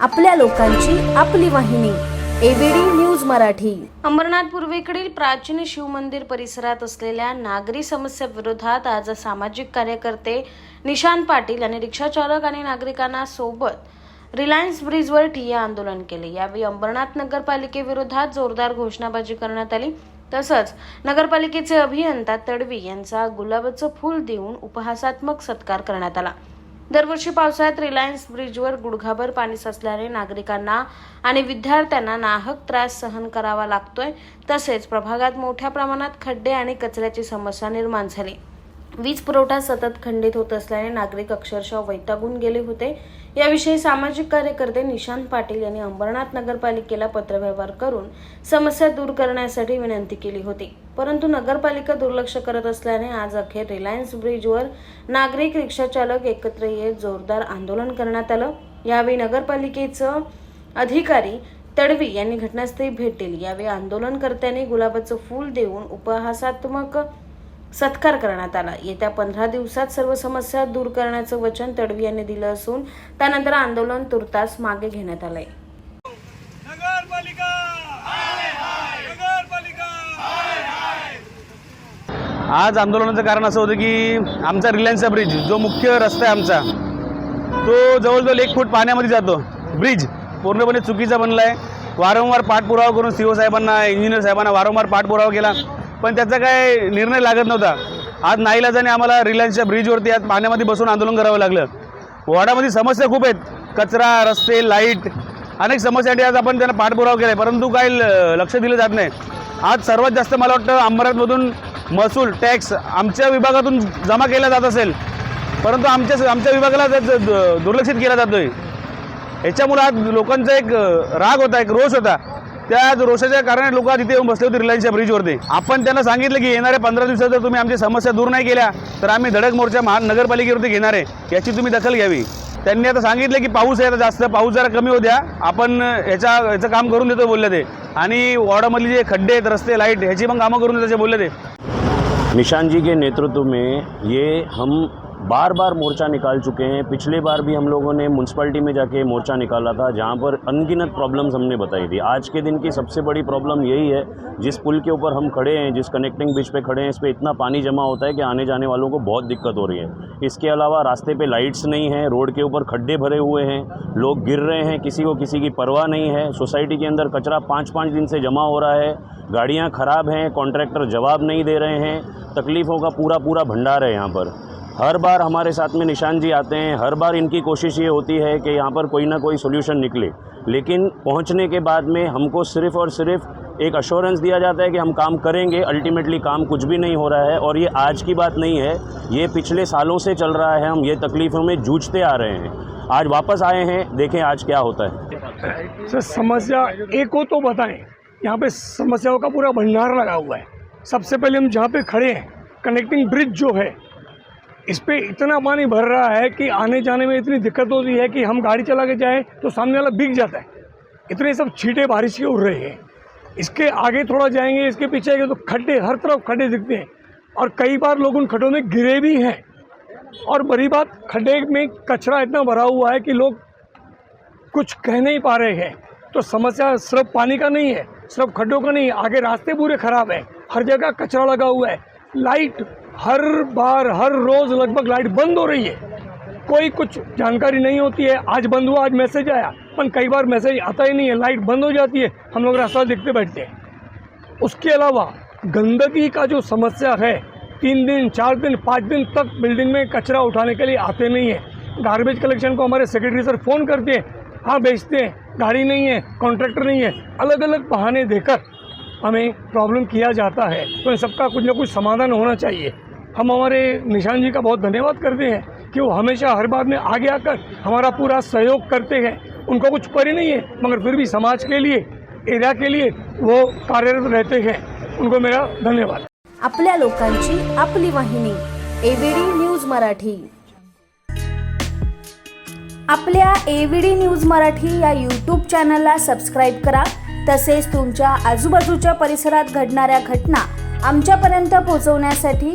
आपल्या लोकांची आपली वाहिनी एबीडी न्यूज मराठी. अंबरनाथ पूर्वेकडील प्राचीन शिवमंदिर परिसरात असलेल्या नागरी समस्या विरोधात आज सामाजिक कार्यकर्ते निशांत पाटील यांनी रिक्षाचालक आणि नागरिकांना सोबत रिलायन्स ब्रिजवर ठिय्या आंदोलन केले. यावेळी अंबरनाथ नगरपालिकेविरोधात जोरदार घोषणाबाजी करण्यात आली. तसंच नगरपालिकेचे अभियंता तडवी यांचा गुलाबाचं फूल देऊन उपहासात्मक सत्कार करण्यात आला. दरवर्षी पावसाळ्यात रिलायन्स ब्रिजवर गुडघाभर पाणी साचल्याने नागरिकांना आणि विद्यार्थ्यांना नाहक त्रास सहन करावा लागतोय. तसेच प्रभागात मोठ्या प्रमाणात खड्डे आणि कचऱ्याची समस्या निर्माण झाली. वीज पुरवठा सतत खंडित होत असल्याने नागरिक अक्षरशः वैतागून गेले होते. याविषयी सामाजिक कार्यकर्ते निशांत पाटील यांनी अंबरनाथ नगरपालिकेला पत्रव्यवहार करून समस्या दूर करण्यासाठी विनंती केली होती. परंतु नगरपालिका दुर्लक्ष करत असल्याने आज अखेर रिलायन्स ब्रिजवर नागरिक रिक्षाचालक एकत्र येत जोरदार आंदोलन करण्यात आलं. यावेळी नगरपालिकेचं अधिकारी तडवी यांनी घटनास्थळी भेट दिली. यावेळी आंदोलनकर्त्यांनी गुलाबाचं फूल देऊन उपहासात्मक सत्कार करण्यात आला. येत्या पंधरा दिवसात सर्व समस्या दूर करण्याचं वचन तडवी यांनी दिलं असून त्यानंतर आंदोलन तुर्तास मागे घेण्यात आलंय. नगरपालिका! नगरपालिका! आज आंदोलनाचं कारण असं होतं की आमचा रिलायन्सचा ब्रिज जो मुख्य रस्ता आहे आमचा तो जवळजवळ एक फूट पाण्यामध्ये जातो. ब्रिज पूर्णपणे चुकीचा बनला आहे वारंवार पाठपुरावा करून सी ओ साहेबांना इंजिनियर साहेबांना वारंवार पाठपुरावा केला. पण त्याचा काय निर्णय लागत नव्हता. आज नाईलाजाने आम्हाला रिलायन्सच्या ब्रिजवरती आज पाण्यामध्ये बसून आंदोलन करावं लागलं. वॉर्डामध्ये समस्या खूप आहेत. कचरा रस्ते लाइट अनेक समस्यासाठी आज आपण त्यांना पाठपुरावा केला आहे परंतु काही लक्ष दिलं जात नाही. आज सर्वात जास्त मला वाटतं अंबरनाथमधून महसूल टॅक्स आमच्या विभागातून जमा केला जात असेल. परंतु आमच्या आमच्या विभागाला दुर्लक्षित केला जातोय. याच्यामुळे आज लोकांचा एक राग होता एक रोष होता. त्या रोषाच्या कारणाने लोक तिथे येऊन बसले होते रिलायन्सच्या ब्रिजवरती आपण त्यांना सांगितलं की येणाऱ्या पंधरा दिवसात जर तुम्ही आमची समस्या दूर नाही केल्या तर आम्ही धडक मोर्चा महान नगरपालिकेवरती घेणार आहे. याची तुम्ही दखल घ्यावी. त्यांनी आता सांगितलं की पाऊस आहे आता जास्त पाऊस जरा कमी होत्या आपण ह्याच्या ह्याचं काम करून देतो बोलले ते. आणि वॉर्डामधली जे खड्डे आहेत रस्ते लाइट ह्याची पण कामं करून देतो बोलले ते. निशान जी के नेतृत्व में ये हम बार बार मोर्चा निकाल चुके हैं। पिछले बार भी हम लोगों ने म्यूनसिपैलिटी में जाके मोर्चा निकाला था, जहाँ पर अनगिनत प्रॉब्लम्स हमने बताई थी। आज के दिन की सबसे बड़ी प्रॉब्लम यही है, जिस पुल के ऊपर हम खड़े हैं, जिस कनेक्टिंग ब्रिज पे खड़े हैं, इस पर इतना पानी जमा होता है कि आने जाने वालों को बहुत दिक्कत हो रही है। इसके अलावा रास्ते पर लाइट्स नहीं हैं, रोड के ऊपर खड्डे भरे हुए हैं, लोग गिर रहे हैं, किसी को किसी की परवाह नहीं है। सोसाइटी के अंदर कचरा पाँच पाँच दिन से जमा हो रहा है, गाड़ियाँ ख़राब हैं कॉन्ट्रैक्टर जवाब नहीं दे रहे हैं, तकलीफ़ों का पूरा पूरा भंडार है यहाँ पर। हर बार हमारे साथ में निशान जी आते हैं, हर बार इनकी कोशिश ये होती है कि यहाँ पर कोई ना कोई सोल्यूशन निकले। लेकिन पहुँचने के बाद में हमको सिर्फ़ और सिर्फ़ एक अश्योरेंस दिया जाता है कि हम काम करेंगे अल्टीमेटली काम कुछ भी नहीं हो रहा है और ये आज की बात नहीं है, ये पिछले सालों से चल रहा है हम, ये तकलीफ़ों में जूझते आ रहे हैं। आज वापस आए हैं, देखें आज क्या होता है। सर, समस्या एक हो तो बताएँ, यहाँ पे समस्याओं का पूरा भंडार लगा हुआ है। सबसे पहले हम जहाँ पे खड़े हैं कनेक्टिंग ब्रिज जो है इस पर इतना पानी भर रहा है कि आने जाने में इतनी दिक्कत होती है कि हम गाड़ी चला के जाएँ तो सामने वाला बिक जाता है। इतने सब छीटे बारिश के उड़ रहे हैं। इसके आगे थोड़ा जाएँगे, इसके पीछे आएँगे तो खड्डे, हर तरफ़ खड्डे दिखते हैं। और कई बार लोग उन खड्डों में गिरे भी हैं। और बड़ी बात, खड्डे में कचरा इतना भरा हुआ है कि लोग कुछ कह नहीं पा रहे हैं। तो समस्या सिर्फ़ पानी का नहीं है, सिर्फ़ खड्डों का नहीं, आगे रास्ते पूरे खराब हैं। हर जगह कचरा लगा हुआ है। लाइट हर बार, हर रोज़ लगभग लाइट बंद हो रही है। कोई कुछ जानकारी नहीं होती है। आज बंद हुआ, आज मैसेज आया। पर कई बार मैसेज आता ही नहीं है। लाइट बंद हो जाती है। हम लोग रास्ता देखते बैठते हैं। उसके अलावा गंदगी का जो समस्या है, तीन दिन, चार दिन, पाँच दिन तक बिल्डिंग में कचरा उठाने के लिए आते नहीं है। गार्बेज कलेक्शन को हमारे सेक्रेटरी सर फ़ोन करते हैं। हाँ भेजते हैं। गाड़ी नहीं है कॉन्ट्रैक्टर नहीं है। अलग अलग बहाने देकर हमें प्रॉब्लम किया जाता है। तो इन सबका कुछ ना कुछ समाधान होना चाहिए। हम हमारे निशान जी का बहुत धन्यवाद करते हैं कि वो हमेशा हर बात में आगे आकर हमारा पूरा सहयोग करते हैं। उनको कुछ परी नहीं है मगर फिर भी समाज के लिए एरिया के लिए वो कार्यरत रहते हैं। उनको मेरा धन्यवाद। आपल्या लोकांची आपली वाहिनी एबीडी न्यूज मराठी. आपल्या एव्हीडी न्यूज मराठी या यूट्यूब चॅनलला सबस्क्राईब करा. तसेच तुमच्या आजूबाजूच्या परिसरात घडणाऱ्या घटना आमच्यापर्यंत पोहोचवण्यासाठी